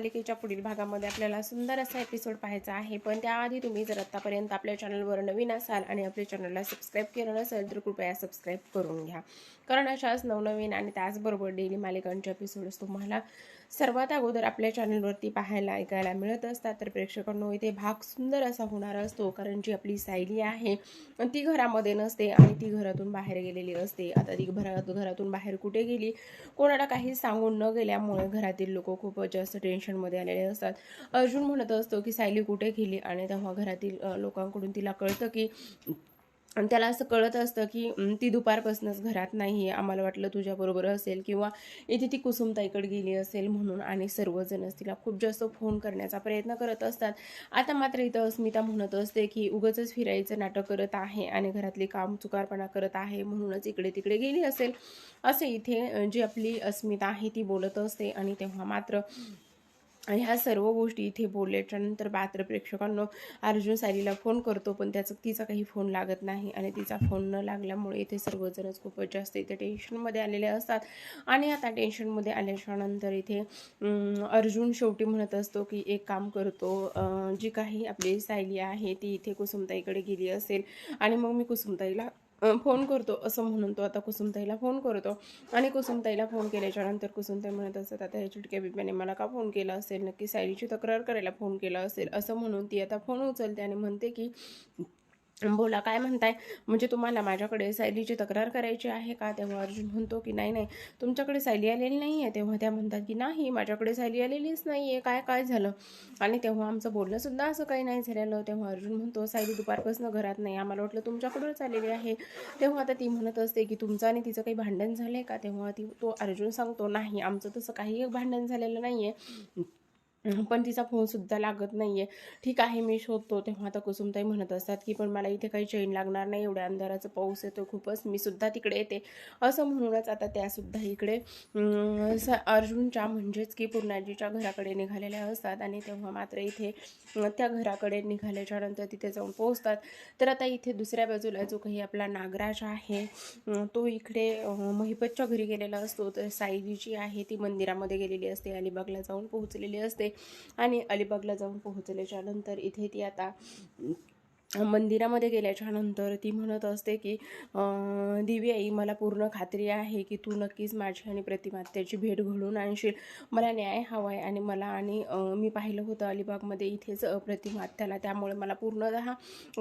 मालिकेच्या पुढील भागामध्ये आपल्याला सुंदर असा एपिसोड पाहायचा आहे. पण त्याआधी तुम्ही जर आत्तापर्यंत आपल्या चॅनलवर नवीन असाल आणि आपल्या चॅनलला सबस्क्राईब केलं नसेल तर कृपया सबस्क्राईब करून घ्या. कारण अशाच नवनवीन आणि त्याचबरोबर डेली मालिकांचे एपिसोड्स तुम्हाला सर्वात अगोदर आपल्या चॅनलवरती पाहायला ऐकायला मिळत असतात तर प्रेक्षकांनो इथे भाग सुंदर असा होणार असतो कारण जी आपली सायली आहे ती घरामध्ये नसते आणि ती घरातून बाहेर गेलेली असते. आता ती घरात घरातून बाहेर कुठे गेली? कोणाला काही सांगून न गेल्यामुळे घरातील लोक खूपच जास्त टेन्शनमध्ये आलेले असतात. अर्जुन म्हणत असतो की सायली कुठे गेली? आणि तेव्हा घरातील लोकांकडून तिला कळतं की आणि त्याला असं कळत असतं की ती दुपारपासूनच घरात नाही आहे आम्हाला वाटलं तुझ्याबरोबर असेल किंवा इथे ती कुसुमताईकडे गेली असेल म्हणून आणि सर्वजणच तिला खूप जास्त फोन करण्याचा प्रयत्न करत असतात. आता मात्र इथं अस्मिता म्हणत असते की उगच फिरायचं नाटक करत आहे आणि घरातली काम चुकारपणा करत आहे म्हणूनच इकडे तिकडे गेली असेल. असे इथे जी आपली अस्मिता आहे ती बोलत असते आणि तेव्हा मात्र ह्या सर्व गोष्टी इथे बोलल्याच्यानंतर पात्र प्रेक्षकांना अर्जुन सायलीला फोन करतो पण त्याचा तिचा काही फोन लागत नाही आणि तिचा फोन न लागल्यामुळे इथे सर्वजणच खूपच जास्त इथे टेन्शनमध्ये आलेले असतात. आणि आता टेन्शनमध्ये आल्याच्यानंतर इथे अर्जुन शेवटी म्हणत असतो की एक काम करतो जी काही आपली सायली आहे ती इथे कुसुमताईकडे गेली असेल आणि मग मी कुसुमताईला फोन करतो असं म्हणून तो आता कुसुमताईला फोन करतो. आणि कुसुमताईला फोन केल्याच्यानंतर कुसुमताई म्हणत असतात आता ह्या चिटक्या बिब्याने मला का फोन केला असेल? नक्की सायलीची तक्रार करायला फोन केला असेल? असं म्हणून ती आता फोन उचलते आणि म्हणते की बोला काय म्हणताय? म्हणजे तुम्हाला माझ्याकडे सायलीची तक्रार करायची आहे का? तेव्हा अर्जुन म्हणतो की नाही नाही तुमच्याकडे सायली आलेली नाही आहे तेव्हा त्या म्हणतात की नाही माझ्याकडे सायली आलेलीच नाही आहे काय काय झालं? आणि तेव्हा आमचं बोलणंसुद्धा असं काही नाही झालेलं. तेव्हा अर्जुन म्हणतो सायली दुपारपासून घरात नाही. आम्हाला वाटलं तुमच्याकडूनच आलेली आहे. तेव्हा आता ती म्हणत असते की तुमचं आणि तिचं काही भांडण झालं आहे का? तेव्हा ती तो अर्जुन सांगतो नाही आमचं तसं काही भांडण झालेलं नाही आहे पण तिचा फोनसुद्धा लागत नाही आहे ठीक आहे मी शोधतो. तेव्हा आता कुसुमताई म्हणत असतात की पण मला इथे काही चैन लागणार नाही. एवढ्या अंधाराचं पाऊस येतो खूपच. मी सुद्धा तिकडे येते. असं म्हणूनच आता त्यासुद्धा इकडे स अर्जुनच्या म्हणजेच की पूर्णाजीच्या घराकडे निघालेल्या असतात. आणि तेव्हा मात्र इथे त्या घराकडे निघाल्याच्या नंतर तिथे जाऊन पोहोचतात. तर आता इथे दुसऱ्या बाजूला जो काही आपला नागराज आहे तो इकडे महिपतच्या घरी गेलेला असतो. तर सायली जी आहे ती मंदिरामध्ये गेलेली असते. अलिबागला जाऊन पोहोचलेली असते. आणि अलिबागला जाऊन पोहोचल्याच्या नंतर इथे ती आता मंदिरामध्ये गेल्याच्यानंतर ती म्हणत असते की दिवी आई मला पूर्ण खात्री आहे की तू नक्कीच माझी आणि प्रतिमात्याची भेट घडून आणशील. मला न्याय हवा आहे आणि मला आणि मी पाहिलं होतं अलिबागमध्ये इथेच प्रतिमात्याला त्यामुळे मला पूर्णतः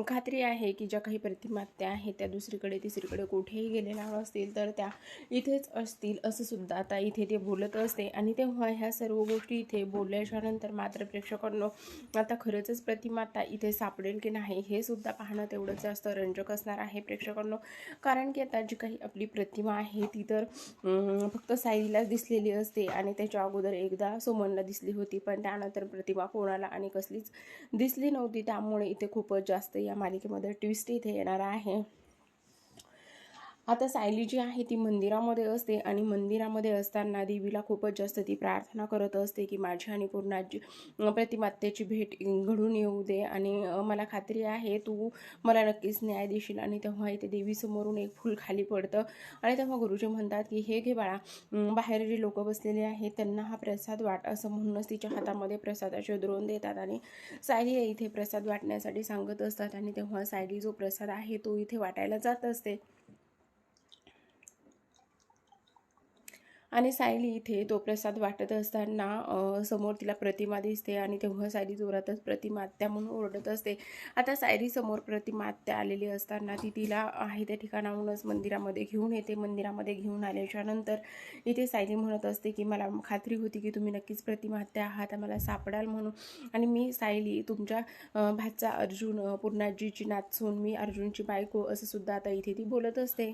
खात्री आहे की ज्या काही प्रतिमात्या आहेत त्या दुसरीकडे तिसरीकडे कुठेही गेलेल्या असतील तर त्या इथेच असतील असं सुद्धा आता इथे ते बोलत असते. आणि तेव्हा ह्या सर्व गोष्टी इथे बोलल्याच्या नंतर मात्र प्रेक्षकांनो आता खरंच प्रतिमाता इथे सापडेल की नाही हे सुद्धा पाहणं तेवढंच जास्त रंजक असणार आहे प्रेक्षकांना. कारण की आता जी काही आपली प्रतिमा आहे ती तर फक्त साईलाच दिसलेली असते आणि त्याच्या अगोदर एकदा सुमनला दिसली होती पण त्यानंतर प्रतिमा कोणाला आणि कसलीच दिसली नव्हती. त्यामुळे इथे खूपच जास्त या मालिकेमध्ये ट्विस्ट इथे येणार आहे. आता सायली जी आहे ती मंदिरामध्ये असते आणि मंदिरामध्ये असताना देवीला खूपच जास्त ती प्रार्थना करत असते की माझी आणि पूर्णाची प्रतिमात्याची भेट घडून येऊ दे. आणि मला खात्री आहे तू मला नक्कीच न्याय देशील. आणि तेव्हा इथे देवीसमोरून एक फूल खाली पडतं. आणि तेव्हा गुरुजी म्हणतात की हे घे बाळा बाहेर जे लोक बसलेले आहेत त्यांना हा प्रसाद वाट असं म्हणूनच तिच्या हातामध्ये प्रसादाचे द्रोण देतात. आणि सायली इथे प्रसाद वाटण्यासाठी सांगत असतात. आणि तेव्हा सायली जो प्रसाद आहे तो इथे वाटायला जात असते. आणि सायली इथे तो प्रसाद वाटत असताना समोर तिला प्रतिमा दिसते आणि तेव्हा सायली जोरातच प्रतिमा आत्या म्हणून ओरडत असते. आता सायली समोर प्रतिमा आत्या आलेली असताना ती तिला आहे त्या ठिकाणाहूनच मंदिरामध्ये घेऊन येते. मंदिरामध्ये घेऊन आल्याच्यानंतर इथे सायली म्हणत असते की मला खात्री होती की तुम्ही नक्कीच प्रतिमा आत्या आहात मला सापडाल म्हणून. आणि मी सायली तुमच्या भाचा अर्जुन पूर्णाजीची नाचून मी अर्जुनची बायको असं सुद्धा आता इथे ती बोलत असते.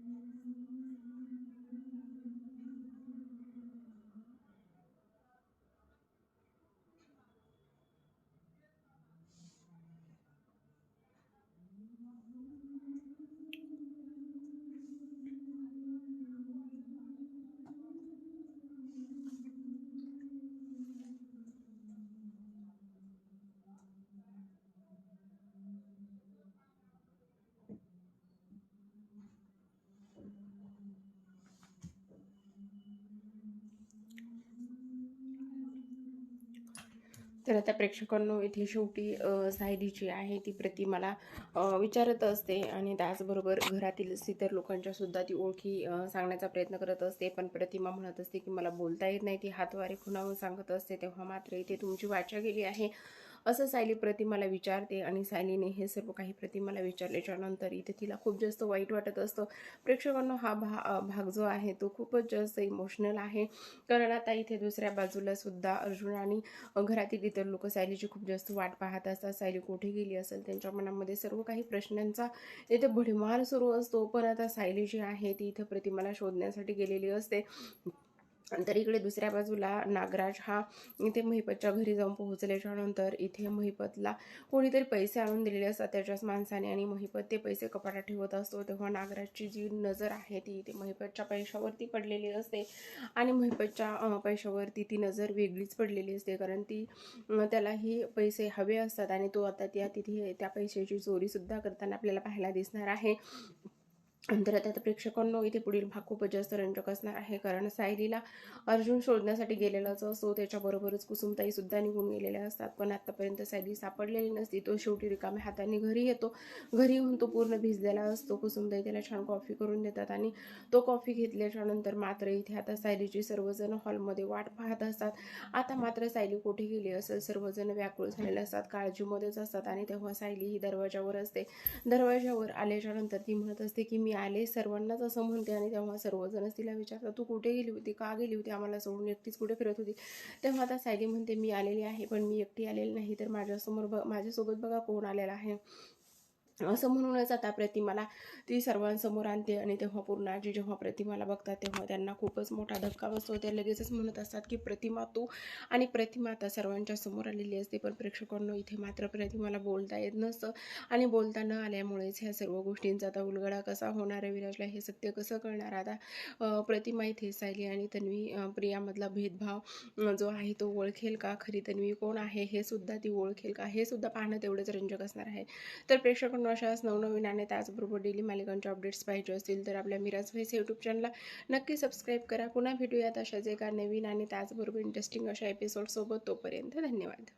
तर आता प्रेक्षकांनो इथे शेवटी अ, सायली जी आहे ती प्रतिमाला मला विचारत असते आणि त्याचबरोबर घरातील इतर लोकांच्या सुद्धा ती ओळखी सांगण्याचा प्रयत्न करत असते. पण प्रतिमा म्हणत असते की मला बोलता येत नाही. ती हातवारे खुणावून सांगत असते. तेव्हा मात्र इथे तुमची वाचा गेली आहे. असं सायली प्रतिमाला विचारते आणि सायलीने हे सर्व काही प्रतिमाला विचारल्याच्या नंतर इथे तिला खूप जास्त वाईट वाटत असतं. प्रेक्षकांना हा भा भाग जो आहे तो खूपच जास्त इमोशनल आहे. कारण आता इथे दुसऱ्या बाजूला सुद्धा अर्जुन आणि घरातील इतर लोक सायलीची खूप जास्त वाट पाहत असतात. सायली कुठे गेली असेल त्यांच्या मनामध्ये सर्व काही प्रश्नांचा इथे भडीमार सुरू असतो. पण आता सायली जी आहे ती इथं प्रतिमाला शोधण्यासाठी गेलेली असते. तर इकडे दुसऱ्या बाजूला नागराज हा इथे महिपतच्या घरी जाऊन पोहोचल्याच्या नंतर इथे महिपतला कोणीतरी पैसे आणून दिलेले असतात त्याच्याच माणसाने आणि महिपत ते पैसे कपाटात ठेवत असतो. तेव्हा नागराजची जी नजर आहे ती इथे महिपतच्या पैशावरती पडलेली असते आणि महिपतच्या पैशावरती ती नजर वेगळीच पडलेली असते कारण ती त्यालाही पैसे हवे असतात आणि तो आता त्या तिथे त्या पैशाची चोरीसुद्धा करताना आपल्याला पाहायला दिसणार आहे. नंतर आता प्रेक्षकांनो इथे पुढील भाग खूपच जास्त रंजक असणार आहे. कारण सायलीला अर्जुन शोधण्यासाठी गेलेलाच असतो. त्याच्याबरोबरच कुसुमताई सुद्धा निघून गेलेल्या असतात. पण आतापर्यंत सायली सापडलेली नसती. तो शेवटी रिकाम्या हाताने घरी येतो. घरी येऊन तो पूर्ण भिजलेला असतो. कुसुमताई त्याला छान कॉफी करून देतात आणि तो कॉफी घेतल्याच्या नंतर मात्र इथे आता सायलीची सर्वजण हॉलमध्ये वाट पाहत असतात. आता मात्र सायली कुठे गेली असेल? सर्वजण व्याकुळ झालेले असतात. काळजीमध्येच असतात आणि तेव्हा सायली ही दरवाजावर असते. दरवाजावर आल्याच्यानंतर ती म्हणत असते की मी मी आले सर्वांनाच असं म्हणते आणि तेव्हा सर्वजणच तिला विचारतात तू कुठे गेली होती? का गेली होती? आम्हाला सोडून एकटीच कुठे फिरत होती? तेव्हा आता सायली म्हणते मी आलेली आहे पण मी एकटी आलेली नाही तर माझ्यासमोर ब माझ्यासोबत बघा कोण आलेला आहे. असं म्हणूनच आता प्रतिमाला ती सर्वांसमोर आणते आणि तेव्हा पूर्णाजी जेव्हा प्रतिमाला बघतात तेव्हा त्यांना खूपच मोठा धक्का बसतो. ते लगेचच म्हणत असतात की प्रतिमा तू. आणि प्रतिमा आता सर्वांच्या समोर आलेली असते पण प्रेक्षकांना इथे मात्र प्रतिमाला बोलता येत नसतं. आणि बोलता न आल्यामुळेच ह्या सर्व गोष्टींचा आता उलगडा कसा होणार आहे विराजला हे सत्य कसं कळणार? आता प्रतिमा इथे सायली आणि तन्वी प्रियामधला भेदभाव जो आहे तो ओळखेल का? खरी तन्वी कोण आहे? हे सुद्धा ती ओळखेल का? हे सुद्धा पाहणं तेवढंच रंजक असणार आहे. तर प्रेक्षकांना अशाच नवनवीन आणि त्याचबरोबर डेली मालिकांच्या अपडेट्स पाहिजे असतील तर आपल्या मिराज व्हाईस यूट्यूब चॅनलला नक्की सबस्क्राईब करा. पुन्हा भेटूयात अशाच एका नवीन आणि त्याचबरोबर इंटरेस्टिंग अशा एपिसोडसोबत तोपर्यंत धन्यवाद.